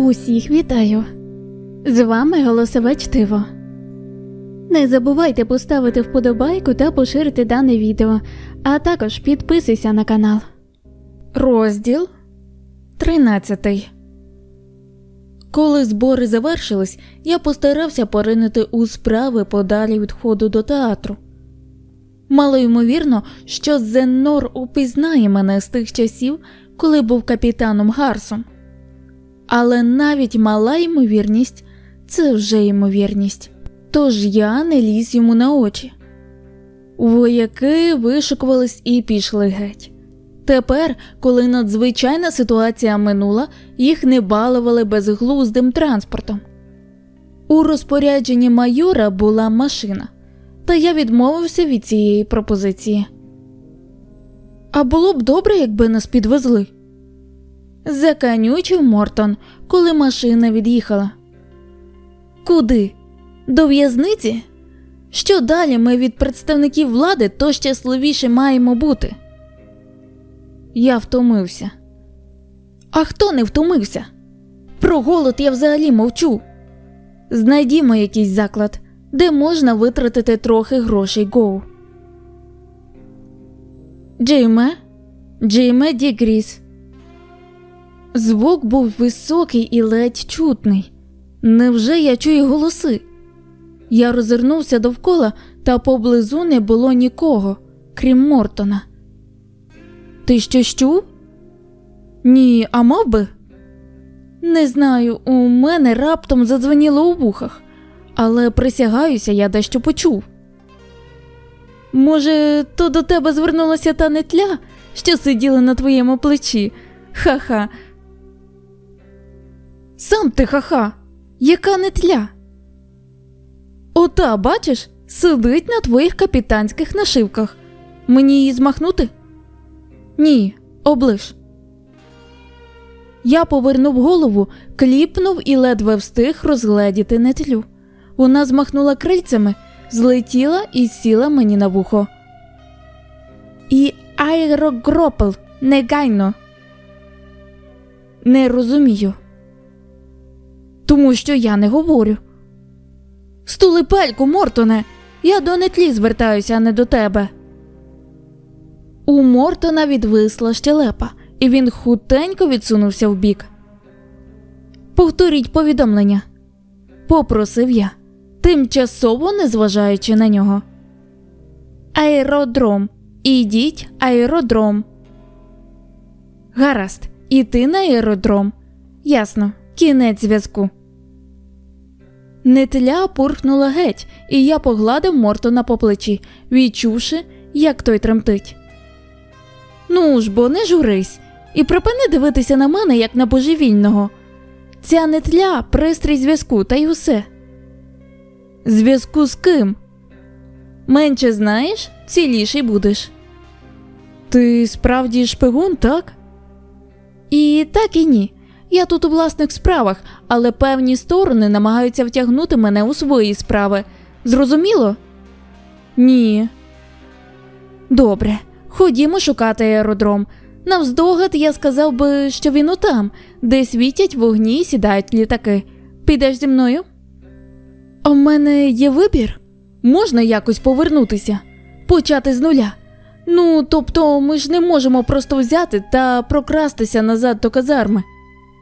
Усіх вітаю! З вами голосове чтиво. Не забувайте поставити вподобайку та поширити дане відео, а також підписуйся на канал. Розділ 13 Коли збори завершились, я постарався поринути у справи подалі від входу до театру. Мало ймовірно, що Зеннор упізнає мене з тих часів, коли був капітаном Гарсом. Але навіть мала ймовірність це вже ймовірність. Тож я не ліз йому на очі. Вояки вишикувались і пішли геть. Тепер, коли надзвичайна ситуація минула, їх не балували безглуздим транспортом. У розпорядженні майора була машина, та я відмовився від цієї пропозиції. А було б добре, якби нас підвезли. Заканючив Мортон, коли машина від'їхала. Куди? До в'язниці? Що далі ми від представників влади, то щасливіше маємо бути. Я втомився. А хто не втомився? Про голод я взагалі мовчу. Знайдімо якийсь заклад, де можна витратити трохи грошей Гоу. Джиме, Джиме Дігріс. Звук був високий і ледь чутний. Невже я чую голоси? Я розвернувся довкола, та поблизу не було нікого, крім Мортона. Ти щось чув? Ні, а мав би? Не знаю, у мене раптом задзвоніло у вухах, але присягаюся, я дещо почув. Може, то до тебе звернулася та нетля, що сиділа на твоєму плечі? Ха-ха. Сам ти ха-ха, яка нетля? Ота, бачиш, сидить на твоїх капітанських нашивках. Мені її змахнути? Ні, облиш. Я повернув голову, кліпнув і ледве встиг розгледіти нетлю. Вона змахнула крильцями, злетіла і сіла мені на вухо. І аерогропел, негайно. Не розумію. Тому що я не говорю. Стули пельку, Мортоне, я до нетлі звертаюся, а не до тебе. У Мортона відвисла щелепа, і він хутенько відсунувся вбік. Повторіть повідомлення, попросив я, тимчасово не зважаючи на нього. Аеродром. Ідіть, аеродром. Гаразд, іти на аеродром. Ясно, кінець зв'язку. Нетля пурхнула геть, і я погладив Мортона по плечі, відчувши, як той тремтить. Ну ж бо не журись, і припини дивитися на мене, як на божевільного. Ця нетля пристрій зв'язку, та й усе. Зв'язку з ким? Менше знаєш, ціліший будеш. Ти справді шпигун, так? І так і ні. Я тут у власних справах, але певні сторони намагаються втягнути мене у свої справи. Зрозуміло? Ні. Добре, ходімо шукати аеродром. Навздогад я сказав би, що він отам, де світять вогні і сідають літаки. Підеш зі мною? А в мене є вибір? Можна якось повернутися, почати з нуля. Ну, тобто, ми ж не можемо просто взяти та прокрастися назад до казарми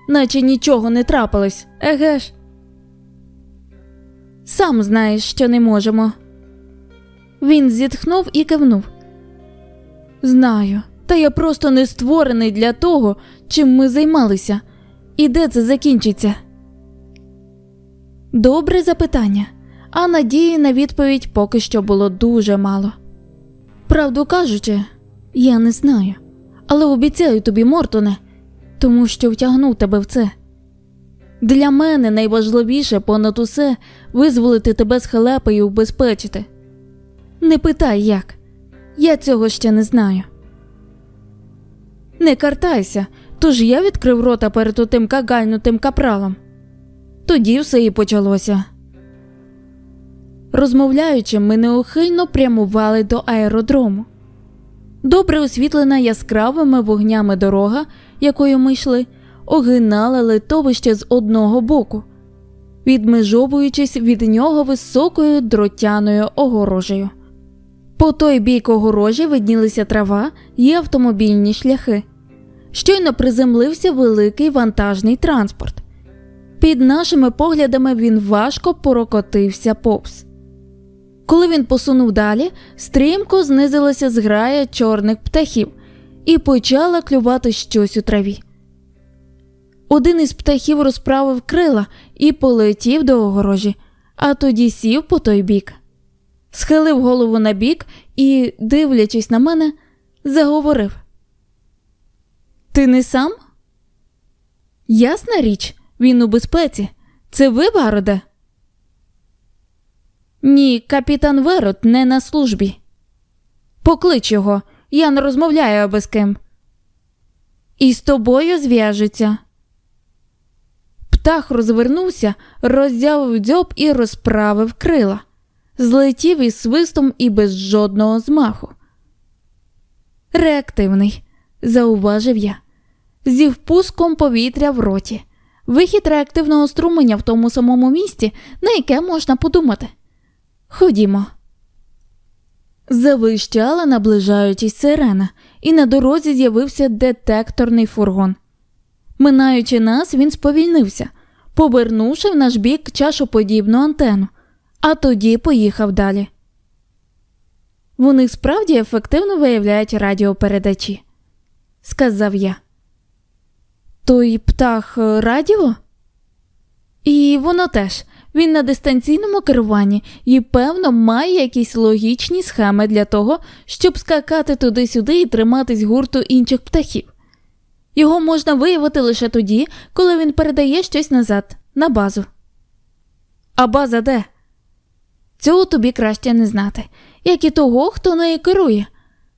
наче нічого не трапилось, еге ж? Сам знаєш, що не можемо. Він зітхнув і кивнув. Знаю, та я просто не створений для того, чим ми займалися. І де це закінчиться? Добре запитання, а надії на відповідь поки що було дуже мало. Правду кажучи, я не знаю, але обіцяю тобі, Мортоне тому що втягнув тебе в це. Для мене найважливіше понад усе визволити тебе з халепи і убезпечити. Не питай як, я цього ще не знаю. Не картайся, тож я відкрив рота перед отим кагальнутим капралом. Тоді все і почалося. Розмовляючи, ми неухильно прямували до аеродрому. Добре освітлена яскравими вогнями дорога якою ми йшли, огинала литовище з одного боку, відмежовуючись від нього високою дротяною огорожею. По той бік огорожі виднілися трава і автомобільні шляхи. Щойно приземлився великий вантажний транспорт. Під нашими поглядами він важко порокотився повз. Коли він посунув далі, стрімко знизилася зграя чорних птахів і почала клювати щось у траві. Один із птахів розправив крила і полетів до огорожі, а тоді сів по той бік. Схилив голову на бік і, дивлячись на мене, заговорив: Ти не сам? Ясна річ, він у безпеці. Це ви, Бароде? Ні, капітан Верот не на службі. Поклич його, я не розмовляю аби з ким. І з тобою зв'яжеться. Птах розвернувся, роззявив дзьоб і розправив крила, злетів із свистом і без жодного змаху. Реактивний, зауважив я, зі впуском повітря в роті, вихід реактивного струменя в тому самому місці, на яке можна подумати. Ходімо. Завищала, наближаючись сирена, і на дорозі з'явився детекторний фургон. Минаючи нас, він сповільнився, повернувши в наш бік чашоподібну антену, а тоді поїхав далі. Вони справді ефективно виявляють радіопередачі, сказав я. Той птах е, радіо? І воно теж. Він на дистанційному керуванні і, певно, має якісь логічні схеми для того, щоб скакати туди-сюди і триматись гурту інших птахів. Його можна виявити лише тоді, коли він передає щось назад, на базу. А база де? Цього тобі краще не знати, як і того, хто нею керує.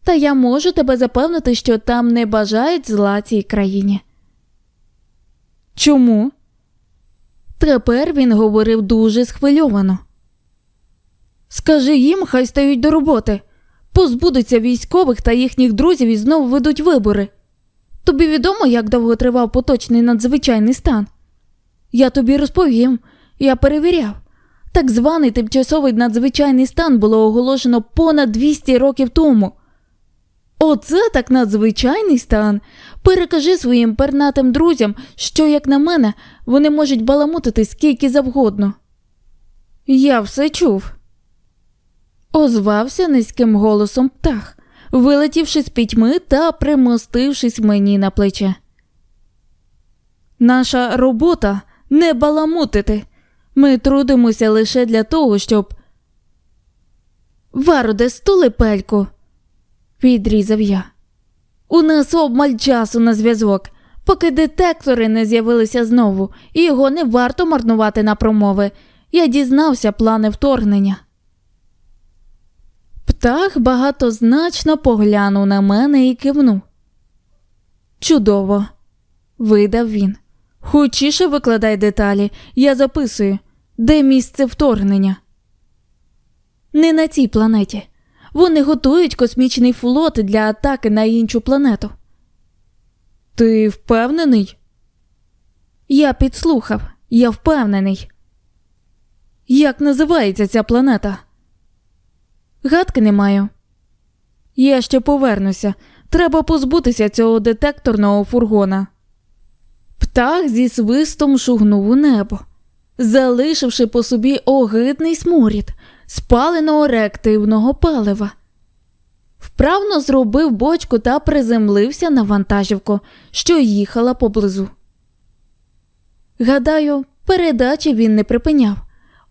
Та я можу тебе запевнити, що там не бажають зла цій країні. Чому? Тепер він говорив дуже схвильовано. Скажи їм, хай стають до роботи, позбудуться військових та їхніх друзів і знову ведуть вибори. Тобі відомо, як довго тривав поточний надзвичайний стан? Я тобі розповім, я перевіряв. Так званий тимчасовий надзвичайний стан було оголошено понад 200 років тому. Оце так надзвичайний стан. Перекажи своїм пернатим друзям, що, як на мене, вони можуть баламутити скільки завгодно. Я все чув. Озвався низьким голосом птах, вилетівши з пітьми та примостившись мені на плече. Наша робота не баламутити. Ми трудимося лише для того, щоб. Вароде, стули пельку, відрізав я. У нас обмаль часу на зв'язок, поки детектори не з'явилися знову, і його не варто марнувати на промови. Я дізнався плани вторгнення. Птах багатозначно поглянув на мене і кивнув. Чудово, видав він. Хочіше викладай деталі, я записую, де місце вторгнення. Не на цій планеті. Вони готують космічний флот для атаки на іншу планету. Ти впевнений? Я підслухав, я впевнений. Як називається ця планета? Гадки не маю. Я ще повернуся. Треба позбутися цього детекторного фургона. Птах зі свистом шугнув у небо, залишивши по собі огидний сморід спаленого реактивного палива. Вправно зробив бочку та приземлився на вантажівку, що їхала поблизу. Гадаю, передачі він не припиняв,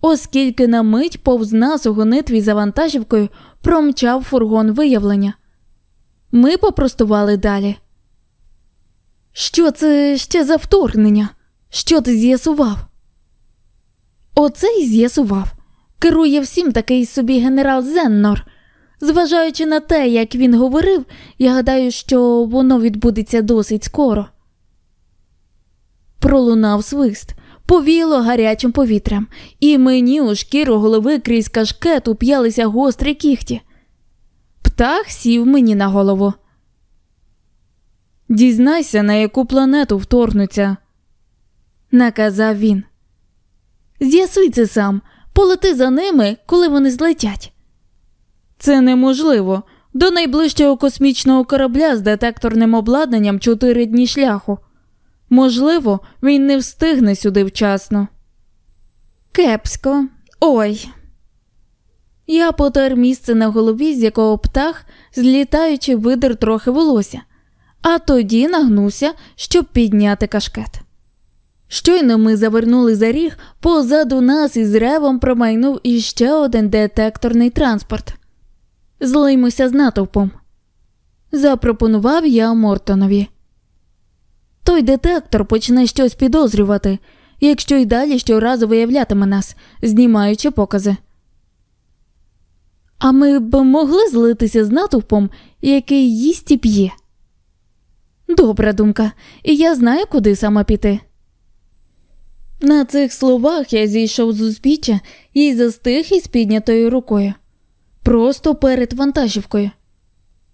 оскільки на мить повз нас у гонитві за вантажівкою промчав фургон виявлення. Ми попростували далі. Що це ще за вторгнення? Що ти з'ясував? Оце й з'ясував. Керує всім такий собі генерал Зеннор. Зважаючи на те, як він говорив, я гадаю, що воно відбудеться досить скоро. Пролунав свист, повіло гарячим повітрям, і мені у шкіру голови крізь кашкет уп'ялися гострі кіхті. Птах сів мені на голову. Дізнайся, на яку планету вторгнуться, наказав він. З'ясуй це сам, полети за ними, коли вони злетять. Це неможливо. До найближчого космічного корабля з детекторним обладнанням чотири дні шляху. Можливо, він не встигне сюди вчасно. Кепсько. Ой. Я потер місце на голові, з якого птах, злітаючи, видер трохи волосся, а тоді нагнувся, щоб підняти кашкет. Щойно ми завернули за ріг, позаду нас із ревом промайнув іще один детекторний транспорт. Злиймося з натовпом. Запропонував я Мортонові. Той детектор почне щось підозрювати, якщо й далі щоразу виявлятиме нас, знімаючи покази. А ми б могли злитися з натовпом, який їсть і п'є. Добра думка, і я знаю, куди саме піти. На цих словах я зійшов з узбіччя і застиг із піднятою рукою, просто перед вантажівкою.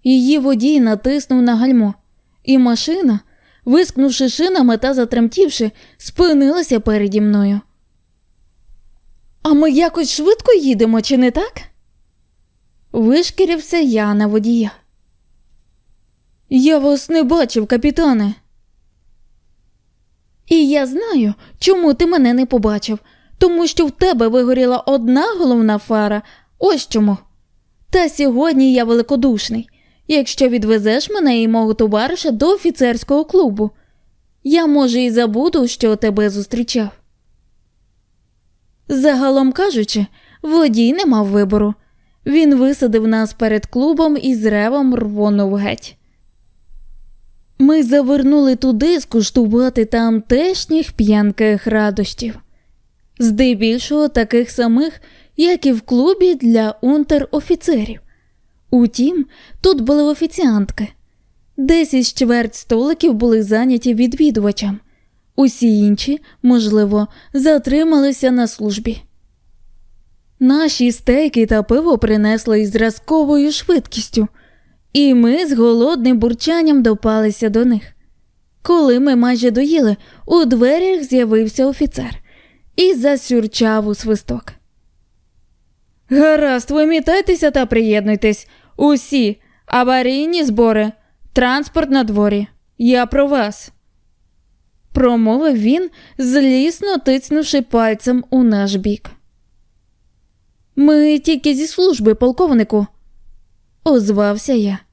Її водій натиснув на гальмо, і машина, вискнувши шинами та затремтівши, спинилася переді мною. А ми якось швидко їдемо, чи не так? Вишкірився я на водія. Я вас не бачив, капітане. І я знаю, чому ти мене не побачив, тому що в тебе вигоріла одна головна фара, ось чому. Та сьогодні я великодушний. Якщо відвезеш мене і мого товариша до офіцерського клубу, я, може, і забуду, що тебе зустрічав. Загалом кажучи, водій не мав вибору. Він висадив нас перед клубом і з ревом рвонув геть. Ми завернули туди скуштувати тамтешніх п'янких радощів, здебільшого таких самих, як і в клубі для унтер-офіцерів. Утім, тут були офіціантки. Десь із чверть столиків були зайняті відвідувачам, усі інші, можливо, затрималися на службі. Наші стейки та пиво принесли із зразковою швидкістю, і ми з голодним бурчанням допалися до них. Коли ми майже доїли, у дверях з'явився офіцер і засюрчав у свисток. Гаразд, вимітайтеся та приєднуйтесь. Усі аварійні збори, транспорт на дворі. Я про вас. Промовив він, злісно тицнувши пальцем у наш бік. Ми тільки зі служби, полковнику, озвався я.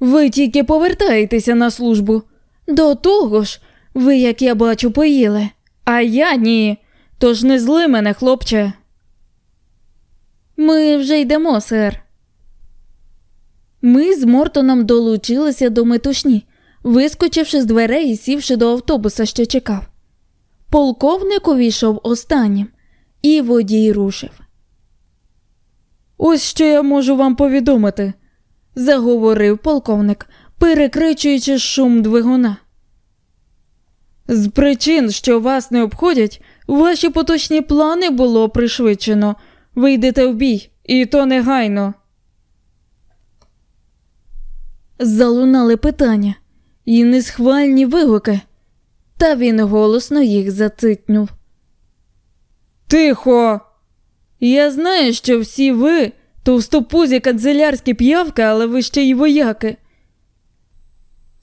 Ви тільки повертаєтеся на службу. До того ж, ви, як я бачу, поїли, а я ні. Тож не зли мене, хлопче. Ми вже йдемо, сер. Ми з Мортоном долучилися до метушні, вискочивши з дверей і сівши до автобуса, що чекав. Полковник увійшов останнім, і водій рушив. Ось що я можу вам повідомити, заговорив полковник, перекричуючи шум двигуна. З причин, що вас не обходять, ваші поточні плани було пришвидшено. Ви йдете в бій, і то негайно. Залунали питання і несхвальні вигуки, та він голосно їх зацитнюв. Тихо. Я знаю, що всі ви товстопузі канцелярські п'явки, але ви ще й вояки.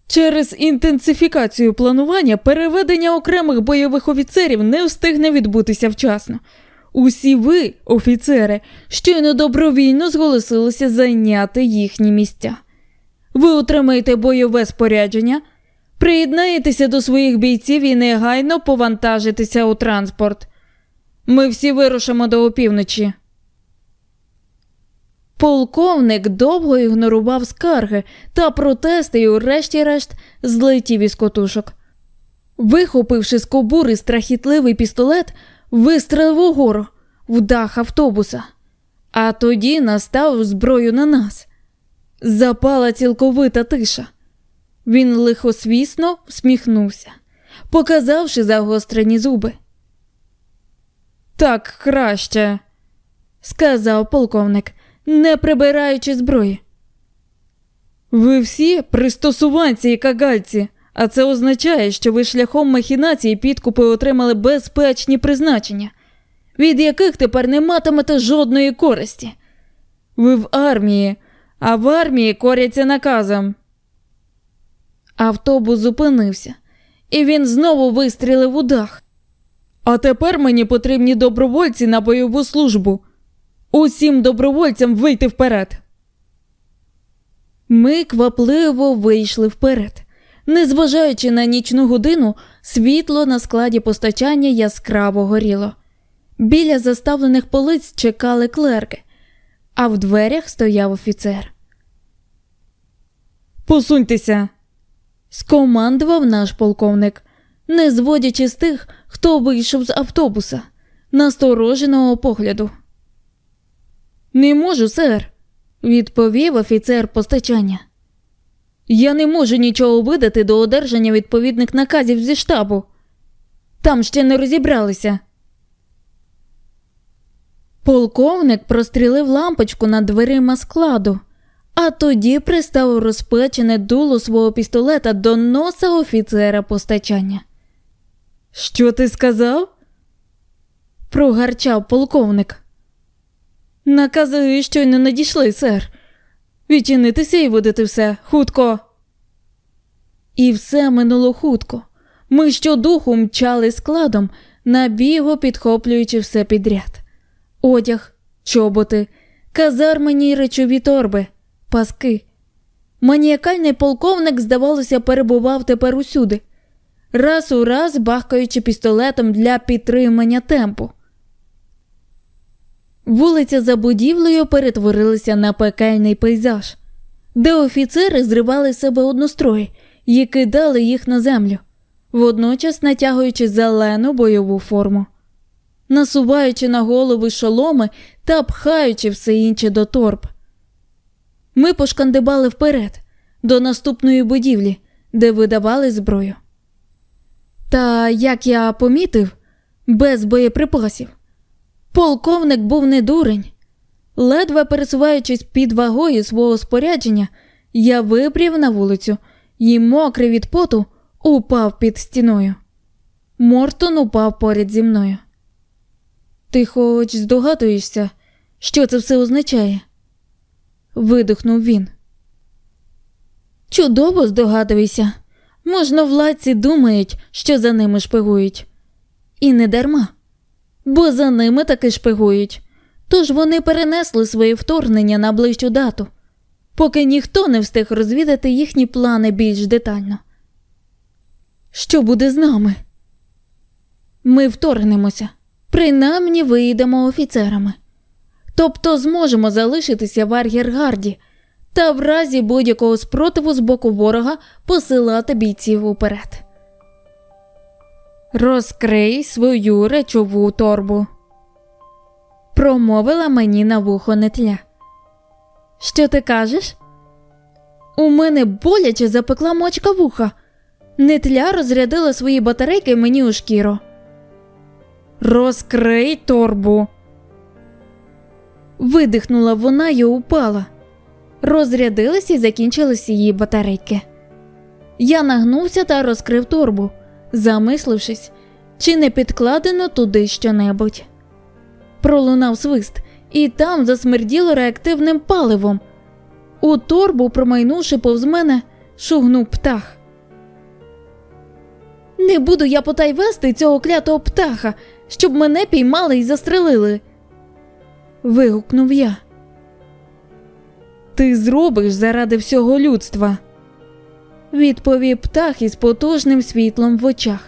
Через інтенсифікацію планування переведення окремих бойових офіцерів не встигне відбутися вчасно. Усі ви, офіцери, щойно добровільно зголосилися зайняти їхні місця. Ви отримаєте бойове спорядження, приєднаєтеся до своїх бійців і негайно повантажитеся у транспорт. Ми всі вирушимо до опівночі. Полковник довго ігнорував скарги та протести і, урешті-решт, злетів із котушок. Вихопивши з кобури страхітливий пістолет, вистрелив угору в дах автобуса, а тоді настав зброю на нас. Запала цілковита тиша. Він лихосвісно всміхнувся, показавши загострені зуби. Так краще, сказав полковник, не прибираючи зброї. Ви всі пристосуванці і кагальці, а це означає, що ви шляхом махінації підкупи отримали безпечні призначення, від яких тепер не матимете жодної користі. Ви в армії, а в армії коряться наказом. Автобус зупинився, і він знову вистрілив у дах. А тепер мені потрібні добровольці на бойову службу. Усім добровольцям вийти вперед. Ми квапливо вийшли вперед. Незважаючи на нічну годину, світло на складі постачання яскраво горіло. Біля заставлених полиць чекали клерки, а в дверях стояв офіцер. Посуньтеся, скомандував наш полковник, не зводячи з тих, хто вийшов з автобуса, настороженого погляду. Не можу, сер, відповів офіцер постачання. Я не можу нічого видати до одержання відповідних наказів зі штабу. Там ще не розібралися. Полковник прострілив лампочку над дверима складу, а тоді приставив розпечене дуло свого пістолета до носа офіцера постачання. Що ти сказав? прогарчав полковник. Накази щойно надійшли, сер. Відчинитися і видати все хутко. І все минуло хутко. Ми щодуху мчали складом, набіго підхоплюючи все підряд: одяг, чоботи, казармені й речові торби, паски. Маніакальний полковник, здавалося, перебував тепер усюди, раз у раз бахкаючи пістолетом для підтримання темпу. Вулиця за будівлею перетворилася на пекельний пейзаж, де офіцери зривали себе однострої і кидали їх на землю, водночас натягуючи зелену бойову форму, насуваючи на голови шоломи та пхаючи все інше до торб. Ми пошкандибали вперед, до наступної будівлі, де видавали зброю. Та, як я помітив, без боєприпасів. Полковник був не дурень. Ледве пересуваючись під вагою свого спорядження, я вибрів на вулицю і, мокрий від поту, упав під стіною. Мортон упав поряд зі мною. Ти хоч здогадуєшся, що це все означає? видихнув він. Чудово здогадуйся. Можна владці думають, що за ними шпигують. І не дарма бо за ними таки шпигують. Тож вони перенесли своє вторгнення на ближчу дату, поки ніхто не встиг розвідати їхні плани більш детально. Що буде з нами? Ми вторгнемося, принаймні виїдемо офіцерами, тобто зможемо залишитися в Аргергарді та в разі будь-якого спротиву з боку ворога посилати бійців уперед. Розкрий свою речову торбу, промовила мені на вухо нетля. Що ти кажеш? У мене боляче запекла мочка вуха. Нетля розрядила свої батарейки мені у шкіру. Розкрий торбу. Видихнула вона і упала. Розрядились і закінчились її батарейки. Я нагнувся та розкрив торбу замислившись, чи не підкладено туди щонебудь. Пролунав свист, і там засмерділо реактивним паливом. У торбу, промайнувши повз мене, шугнув птах. Не буду я потай вести цього клятого птаха, щоб мене піймали і застрелили. Вигукнув я. Ти зробиш заради всього людства відповів птах із потужним світлом в очах.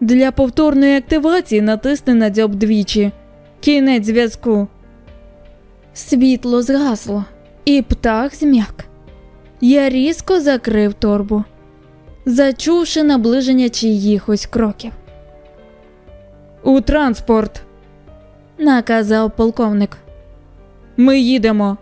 Для повторної активації натисни на дзьоб двічі. Кінець зв'язку. Світло згасло, і птах зм'як. Я різко закрив торбу, зачувши наближення чиїхось кроків. У транспорт, наказав полковник. Ми їдемо.